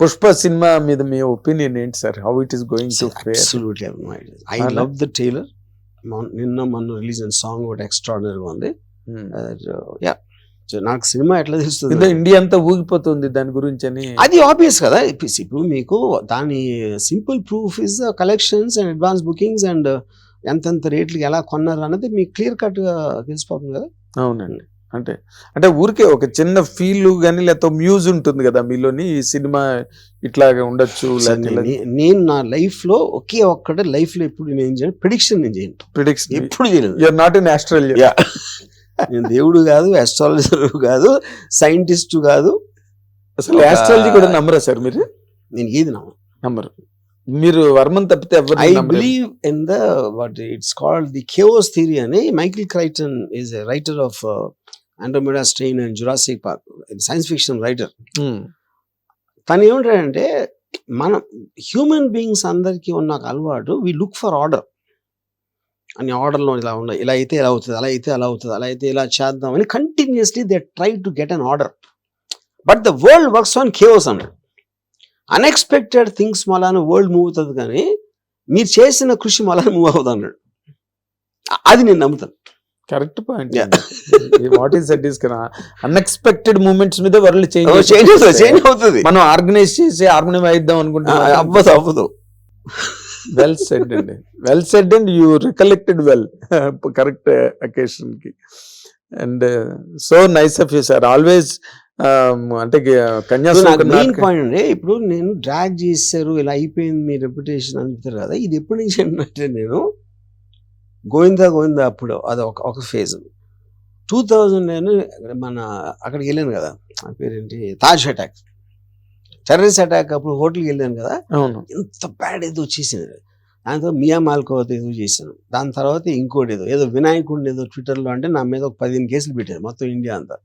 Pushpa cinema మీద మీ opinion ఏంటి sir? How it is going to absolutely I? Love the trailer నిన్న మొన్న రిలీజ్ అయిన సాంగ్ ఒకటి ఎక్స్ట్రాడినరీగా ఉంది. యా నాకు సినిమా ఎట్లా తెలుస్తుంది? ఇండియా అంతా ఊగిపోతుంది దాని గురించి అని. అది ఆబ్వియస్ కదా? ఇప్పుడు మీకు దాని simple proof is collections and advance bookings and ఎంతెంత రేట్లకి ఎలా కొన్నారు అన్నది మీకు క్లియర్ కట్గా తెలిసిపోతుంది కదా? అవునండి. అంటే అంటే ఊరికే ఒక చిన్న ఫీల్ కానీ లేకపోతే మ్యూజ్ ఉంటుంది కదా మీలోని ఈ సినిమా ఇట్లాగా ఉండొచ్చు నేను నా లైఫ్లో ఒకే ఒక్కటే లైఫ్లో ఎప్పుడు నేను చేయను ప్రిడిక్షన్ నేను చేయను. ప్రిడిక్షన్ ఎప్పుడు చేయలేదు యూఆర్ నాట్ ఇన్ ఆస్ట్రేలియా. నేను దేవుడు కాదు అస్ట్రాలజర్ కాదు సైంటిస్ట్ కాదు. అసలు ఆస్ట్రాలజీ కూడా నమ్మరా సార్ మీరు? నేను ఏది నమ్మను. నమ్మరు. మీరు వర్మన్ తప్పితే ఎవరు I believe in the what it's called the chaos theory అని Michael Crichton is writer of Andromeda strain and Jurassic Park science fiction writer తను ఏమంటాడంటే మనం హ్యూమన్ బీయింగ్స్ అందరికీ ఉన్న ఒక అలవాటు వి లుక్ ఫర్ ఆర్డర్ అని ఆర్డర్లో ఇలా ఉన్నాయి ఇలా అయితే ఇలా అవుతుంది అలా అయితే అలా అవుతుంది అలా అయితే ఇలా చేద్దాం అని continuously they try to get an order but the world works on chaos అన్నాడు. అన్ఎక్స్పెక్టెడ్ థింగ్స్ మలాన వరల్డ్ మూవ్ అవుతుంది కానీ మీరు చేసిన కృషి మళ్ళా మూవ్ అవుతుంది అన్నాడు. అది నేను నమ్ముతాను. Correct point. What is that is కదా అన్ఎక్స్పెక్టెడ్ మూమెంట్స్ మీద వరల్డ్ చేంజ్ అవుతుంది. చేంజ్ అవుతుంది. మనం ఆర్గనైజ్ చేసి హార్మోనియం అయిద్దాం ఆ, అనుకుంటున్నాం అవ్వదు అవ్వదు. వెల్ సెడ్ అండి. Well said and you recollected well correct అకేషన్కి. And so nice of you sir always అంటే మెయిన్ నాటకం- పాయింట్ ఇప్పుడు నేను డ్రాగ్ చేశారు ఇలా అయిపోయింది మీ రెప్యుటేషన్ చెప్తారు కదా ఇది ఎప్పటి నుంచి అంటే నేను గోవిందా గోవిందా అప్పుడు అది ఒక ఒక ఫేజ్ టూ థౌజండ్ నేను మన అక్కడికి వెళ్ళాను కదా ఆ పేరేంటి? తాజ్ అటాక్. టెర్రరిస్ట్ అటాక్ అప్పుడు హోటల్కి వెళ్ళాను కదా ఎంత బ్యాడ్ ఏదో వచ్చేసింది దాంతో మియా మాల్కోవత్ ఏదో చేశాను. దాని తర్వాత ఇంకోటి ఏదో ఏదో వినాయకుడిని ఏదో ట్విట్టర్లో అంటే నా మీద ఒక పదిహేను కేసులు పెట్టారు మొత్తం ఇండియా అంతా.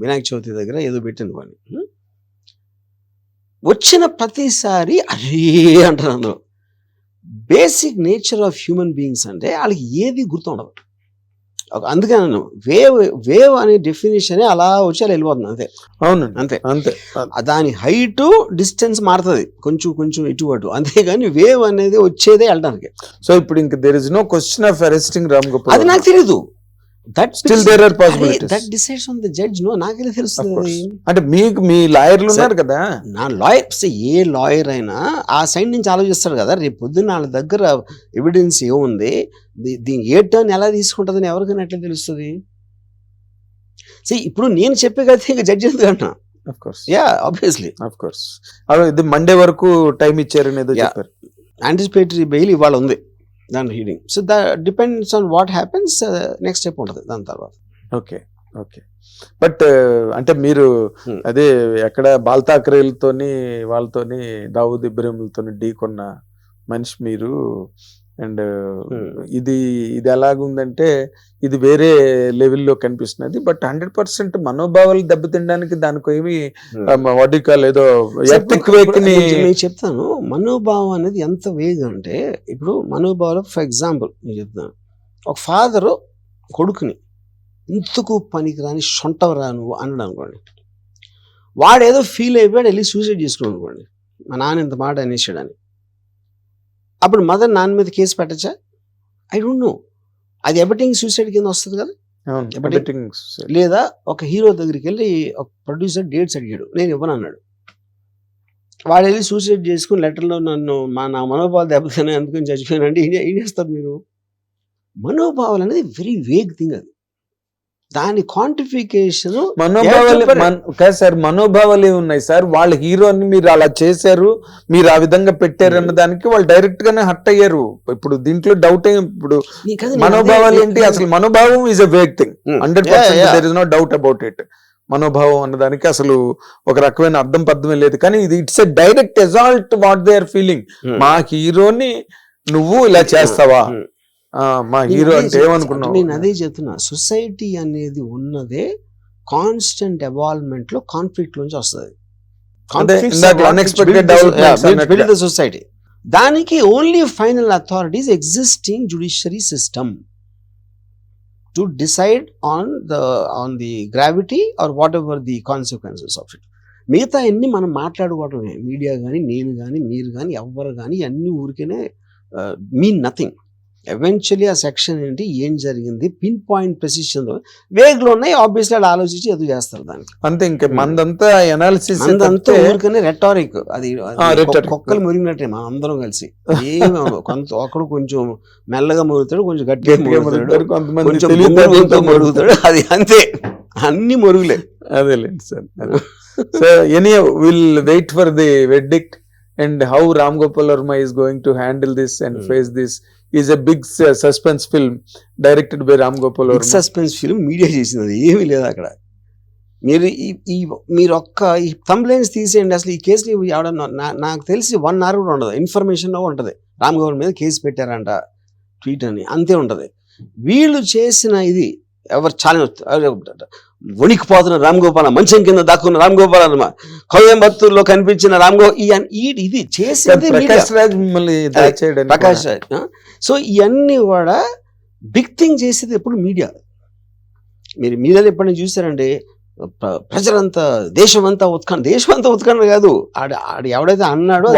వినాయక చవితి దగ్గర ఏదో పెట్టాను వాడిని. హ్మ్? వచ్చిన ప్రతిసారి అరే అంటారు అందరూ basic nature of human beings అంటే వాళ్ళకి ఏది గుర్తుండదు. అందుకే నేను వేవ్ వేవ్ అనే డెఫినేషన్ అలా వచ్చి అలా వెళ్ళిపోతుంది అంతే. అవునండి. అంతే. అంతే. దాని హైట్ డిస్టెన్స్ మారుతుంది. కొంచెం కొంచెం ఇటు అటు. అంతేగాని వేవ్ అనేది వచ్చేదే వెళ్ళడానికి సో ఇప్పుడు ఇంక there is no question of arresting Ram అది గోపాల్ నాకు తెలీదు. That still there are possibilities that decides on the judge no నాకెలా తెలుస్తుంది? అంటే మీకు మీ లాయర్లు ఉన్నారు కదా? నా లాయర్ ఏ లాయర్ అయినా ఆ సైడ్ నుంచి ఆలోచిస్తాడు కదా రేపు పొద్దున్న వాళ్ళ దగ్గర ఎవిడెన్స్ ఏముంది? దీని ఏ టర్న్ ఎలా తీసుకుంటుందని ఎవరికైనా ఎట్లా తెలుస్తుంది? See, ఇప్పుడు నేను చెప్పే కదా ఇంకా judge ఎందుకంటున్నా? Course yeah obviously of course ఇది మండే వరకు టైం Yeah. చెప్పారు. యాంటిసిపేటరీ బెయిల్ ఇవాళ ఉంది. దాని heading so the depends on what happens next step ఉంటుంది దాని తర్వాత. ఓకే ఓకే బట్ అంటే మీరు Hmm. అదే ఎక్కడ బాల్తాకరేలతోని వాళ్ళతోని దావుద్ ఇబ్రహీంలతోని ఢీకొన్న మనిషి మీరు అండ్. ఇది ఇది ఎలాగుందంటే ఇది వేరే లెవెల్లో కనిపిస్తున్నది. బట్ హండ్రెడ్ పర్సెంట్ మనోభావాలు దెబ్బతినడానికి దానికి ఏమి వాటికాల్ ఏదో నేను చెప్తాను. మనోభావం అనేది ఎంత వేగ్ అంటే ఇప్పుడు మనోభావం ఫర్ ఎగ్జాంపుల్ నేను చెప్తాను. ఒక ఫాదరు కొడుకుని ఇంతకు పనికిరాని సొంటవరా నువ్వు? అన్నాడు అనుకోండి. వాడు ఏదో ఫీల్ అయిపోయాడు వెళ్ళి సూసైడ్ చేసుకున్నాడు అనుకోండి. మా నాన్న ఇంత మాట అనేసాడని. అప్పుడు మదర్ నాన్న మీద కేసు పెట్టచ్చా? I don't know. అది ఎబటింగ్ సూసైడ్ కింద వస్తుంది కదా. లేదా ఒక హీరో దగ్గరికి వెళ్ళి ఒక ప్రొడ్యూసర్ డేట్స్ అడిగాడు నేను ఇవ్వను అన్నాడు. వాడు వెళ్ళి సూసైడ్ చేసుకుని లెటర్లో నన్ను మా నా మనోభావాలు దెబ్బతిన్నాయి అందుకని చచ్చిపోయానంటే ఏం చే- ఏం చేస్తారు మీరు? మనోభావాలు అనేది వెరీ వేగ్ థింగ్ అది. దాని క్వాంటిఫికేషన్ మనోభావాలు కాదు సార్ మనోభావాలు ఉన్నాయి సార్. వాళ్ళ హీరోని మీరు అలా చేశారు మీరు ఆ విధంగా పెట్టారు అన్న దానికి వాళ్ళు డైరెక్ట్ గానే హట్ అయ్యారు. ఇప్పుడు దీంట్లో డౌట్ ఇప్పుడు మనోభావాలు ఏంటి? అసలు మనోభావం is a thing hundred percent there is no doubt about it మనోభావం అన్నదానికి అసలు ఒక రకమైన అర్థం పద్ధమే లేదు. కానీ ఇది it's a direct assault what they are feeling మా హీరోని నువ్వు ఇలా చేస్తావా? ఆ, మా హీరో అంటే ఏమనుకున్నావు? నేను అదే చెప్తున్నా. సొసైటీ అనేది ఉన్నదే కాన్స్టెంట్ ఎవాల్వ్మెంట్లో కాన్ఫ్లిక్ట్ నుంచి వస్తుంది. సొసైటీ దానికి only final authorities existing judiciary system to decide on the on the gravity or whatever the consequences of it మిగతా అన్ని మనం మాట్లాడుకోవడమే మీడియా కానీ నేను కానీ మీరు కానీ ఎవ్వరు కానీ అన్ని ఊరికేనే మీన్ నథింగ్ ఎవెన్చువలీ ఆ సెక్షన్ ఏంటి? ఏం జరిగింది? పిన్ పాయింట్ ప్రెసిషన్ వేగ్లో ఉన్నాయి. ఆబ్వియస్లీ వాళ్ళు ఆలోచించి ఎదురు చేస్తారు దానికి. అంతే ఇంకా మందంతా ఎనాలిసిస్ అంతా ఊరికనే రెటారిక్ అది కుక్కలు మురిగినట్టే మనం అందరం కలిసి. ఏమి. కొంత ఒకడు కొంచెం మెల్లగా మురుగుతాడు కొంచెం గట్టిగా మురుగుతాడు కొంచెం మురుగుతాడు. అది అంతే. అన్ని మురుగులే. అదేలేండి sir. So any will wait for the verdict and how Ram Gopal Varma is going to handle this and Hmm. Face this is a big suspense film directed by Ram Gopal suspense film media చేసింది అది ఏమీ లేదు అక్కడ. మీరు ఈ మీరు ఒక్క ఈ కంప్లైంట్స్ తీసేయండి అసలు ఈ కేసుని ఎవడన్నా నాకు తెలిసి వన్ అవర్ కూడా ఉండదు ఇన్ఫర్మేషన్ ఉంటుంది. రామ్ గోపాల్ మీద కేసు పెట్టారంట ట్వీట్ అని అంతే ఉంటుంది. వీళ్ళు చేసిన ఇది ఎవరు చాలా వణికిపోతున్న రామ్ గోపాల మంచం కింద దాక్కున్న రామ్ గోపాల్ కోయంబత్తూరులో కనిపించిన రామ్ గో ఈ ఈ- ఇది చేసింది. ప్రకాష్ రాజ్? సో ఇవన్నీ కూడా బిగ్ థింగ్ చేసేది ఎప్పుడు మీడియా. మీరు మీడియాలో ఎప్పుడైనా చూసారంటే ప్ర- ప్రజలంతా దేశం అంతా ఉత్కంఠ దేశం అంతా ఉత్కంఠ కాదు. ఆడ ఆడ ఎవడైతే అన్నాడో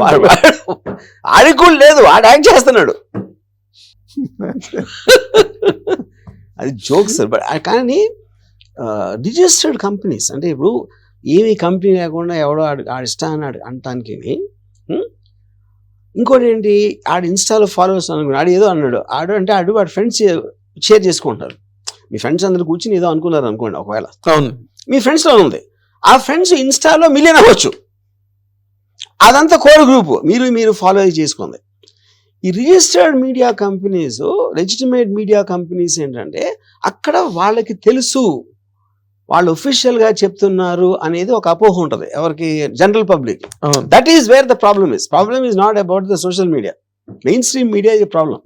వాడు- ఆడికి కూడా లేదు ఆడు యాక్ట్ చేస్తున్నాడు. అది జోక్ సార్ బట్ కానీ రిజిస్టర్డ్ కంపెనీస్ అంటే ఇప్పుడు ఏమి కంపెనీ లేకుండా ఎవడో ఆడు ఆడి ఇష్టాన్ని ఆడు అంటానికి ఇంకోటి ఏంటి? ఆడు ఇన్స్టాలో ఫాలోవర్స్ అనుకున్నాడు ఆడు ఏదో అన్నాడు ఆడు అంటే ఆడు వాడి ఫ్రెండ్స్ షేర్ చేసుకుంటారు. మీ ఫ్రెండ్స్ అందరు కూర్చుని ఏదో అనుకున్నారు అనుకోండి ఒకవేళ. అవును. మీ ఫ్రెండ్స్లో ఉంది. ఆ ఫ్రెండ్స్ ఇన్స్టాలో మిలియన్ అవ్వచ్చు. అదంతా కోర్ గ్రూప్ మీరు మీరు ఫాలో చేసుకుంది. ఈ registered media companies legitimate media companies ఏంటంటే అక్కడ వాళ్ళకి తెలుసు. వాళ్ళు official గా చెప్తున్నారు అనేది ఒక అపోహ ఉంటుంది ఎవరికి general public that is where the problem is problem is not about the social media mainstream media ఇది ప్రాబ్లం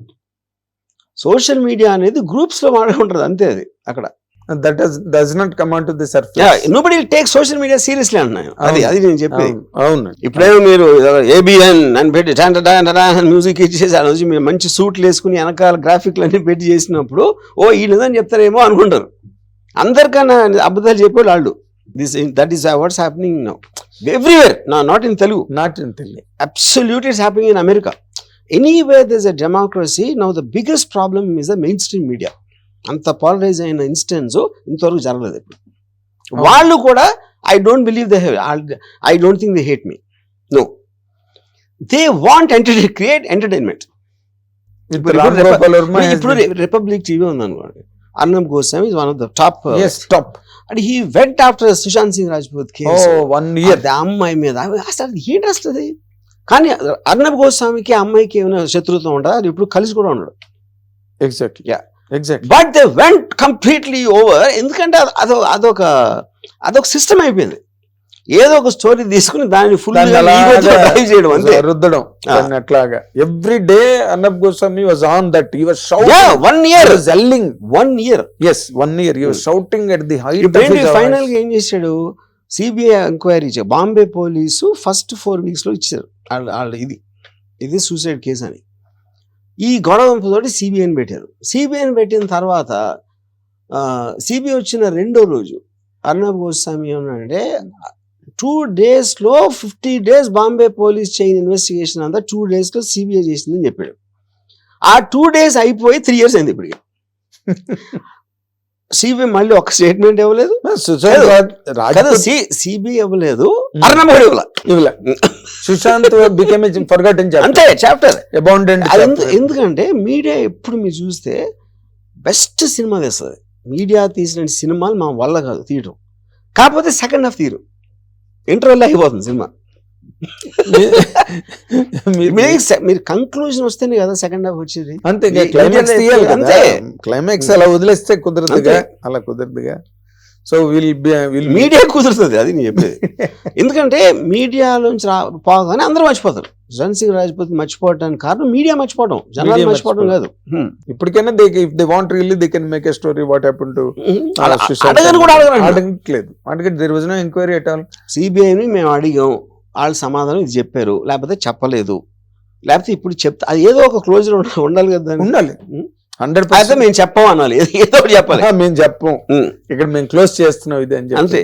సోషల్ మీడియా అనేది గ్రూప్స్లో మాట్లాడుకుంటుంది అంతే అది అక్కడ. That does not come to the surface nobody take social media seriously అంటున్నాను అది అది నేను చెప్పేది. అవును ఇప్పుడేమో మీరు ఏబిఎన్ అని పెట్టి మ్యూజిక్ ఇచ్చేసి ఆ రోజు మీరు మంచి సూట్లు వేసుకుని వెనకాల గ్రాఫిక్లు అన్ని పెట్టి చేసినప్పుడు ఓ వీళ్ళదని చెప్తారేమో అనుకుంటారు. అందరికన్నా అబద్ధాలు చెప్పే వాళ్ళు this that is what's happening now everywhere నా not in Telugu not in తెలియ absolutely it's happening in America. Anywhere there's a democracy, now the biggest problem is the mainstream media. అంత పాలరైజ్ అయిన ఇన్స్టెన్స్ ఇంతవరకు జరగలేదు ఇప్పుడు. వాళ్ళు కూడా I don't believe they I don't think they hate me no they want entertain create entertainment ఇప్పుడు republic TV ఉంది అనుకోండి Arnab Goswami is one of the top stop and he went after Sushant Singh Rajput case one year అమ్మాయి మీద. అసలు అది కానీ అర్ణబ్ గోస్వామికి అమ్మాయికి ఏమైనా శత్రుత్వం ఉండదు అది ఇప్పుడు కలిసి కూడా ఉండడు. Exactly Yeah. Exactly but they went completely over ఎందుకంటే అది- అదో అదొక అదొక సిస్టమ్ అయిపోయింది. ఏదో ఒక స్టోరీ తీసుకుని దాన్ని ఫుల్ డ్రైవ్ చేయడం అంతే. రుద్దడం అట్లాగా. Every day Arnab Goswami was on that he was one year yelling one year yes one year was shouting at the height ఫైనల్గా ఏం చేశాడు? CBI enquiry Bombay police first four వీక్స్లో ఇచ్చారు. వాళ్ళ ఇది ఇది సూసైడ్ కేసు అని. ఈ గొడవంపుతోటి సిబిఐని పెట్టారు. సిబిఐని పెట్టిన తర్వాత సిబిఐ వచ్చిన రెండో రోజు అర్ణబ్ గోస్వామి ఏమన్నాడంటే టూ డేస్లో fifty days Bombay police chain investigation అంతా టూ డేస్లో సిబిఐ చేసిందని చెప్పాడు. ఆ టూ డేస్ అయిపోయి త్రీ ఇయర్స్ అయింది ఇప్పటికి. సిబిఐ మళ్ళీ ఒక స్టేట్మెంట్ ఇవ్వలేదు. సిబిఐ ఇవ్వలేదు. ఇవ్వలే. సుశాంత్ బికెమ్ అంతే చాప్టర్ అబౌండెంట్ ఎందుకంటే మీడియా ఎప్పుడు మీరు చూస్తే బెస్ట్ సినిమా తీస్తుంది మీడియా తీసిన సినిమాలు మా వల్ల కాదు తీయటం. కాకపోతే సెకండ్ హాఫ్ తీరు ఇంటర్వెల్ అయిపోతుంది సినిమా. మీరు కంక్లూజన్ వస్తేనే కదా సెకండ్ హాఫ్ వచ్చేది. అంతే క్లైమాక్స్ తీయాలి అంతే. క్లైమాక్స్ అలా వదిలేస్తే కుదరదుగా. అలా కుదరదుగా. సో విల్ విల్ మీడియా కుదురుతుంది అది నేను చెప్పేది. ఎందుకంటే మీడియాలోంచి రా పోగానే అందరూ మర్చిపోతారు. జన్ సింగ్ రాజ్పూత్ మర్చిపోవడానికి కారణం మీడియా మర్చిపోవడం. జనాలు మర్చిపోవడం కాదు. హ్మ్. ఇప్పటికైనా they if they want really they can make story what happen to అడగను కూడా అడగట్లేదు. అందుకే there was no enquiry at all సిబిఐని మేము అడిగాం. వాళ్ళు సమాధానం ఇది చెప్పారు లేకపోతే చెప్పలేదు లేకపోతే ఇప్పుడు చెప్తా అది ఏదో ఒక క్లోజర్ ఉండాలి కదా. ఉండాలి. హండ్రెడ్ అయితే మేము చెప్పం అనాలి. ఏదో చెప్పాలి. మేము చెప్పం. ఇక్కడ మేము క్లోజ్ చేస్తున్నాం ఇది అని అంతే.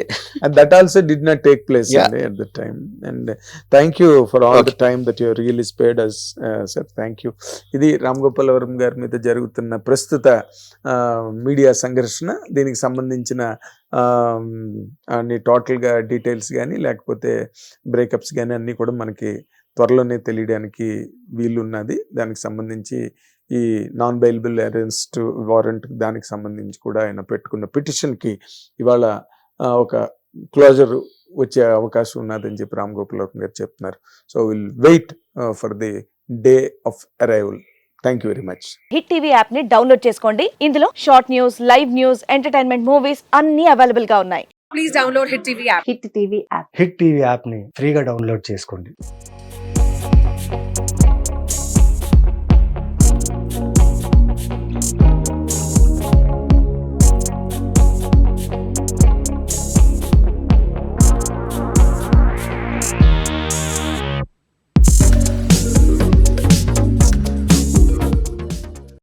Also did not take place Yeah. at the time. And uh, thank you for all the Okay. time that you really spared us uh, sir. Thank you. ఇది రామ్ గోపాల్ వర్మ గారి మీద జరుగుతున్న ప్రస్తుత మీడియా సంఘర్షణ దీనికి సంబంధించిన అన్ని టోటల్గా డీటెయిల్స్ కానీ లేకపోతే బ్రేకప్స్ కానీ అన్ని కూడా మనకి త్వరలోనే తెలియడానికి వీలున్నది. దానికి సంబంధించి ఈ నాన్ బెయిలబుల్ అరెస్ట్ వారెంట్ దానికి సంబంధించి కూడా ఆయన పెట్టుకున్న పిటిషన్కి ఇవాళ ఒక క్లోజర్ వచ్చే అవకాశం ఉన్నదని చెప్పి రామ్ గోపాల్ వర్మ గారు చెప్తున్నారు. So will wait for the day of arrival thank you very much hit TV యాప్ని డౌన్లోడ్ చేసుకోండి. ఇందులో short news live news entertainment movies అన్ని అవైలబుల్గా ఉన్నాయి. Please download Hit TV app. Hit TV app. Hit TV యాప్ని ఫ్రీగా download చేసుకోండి.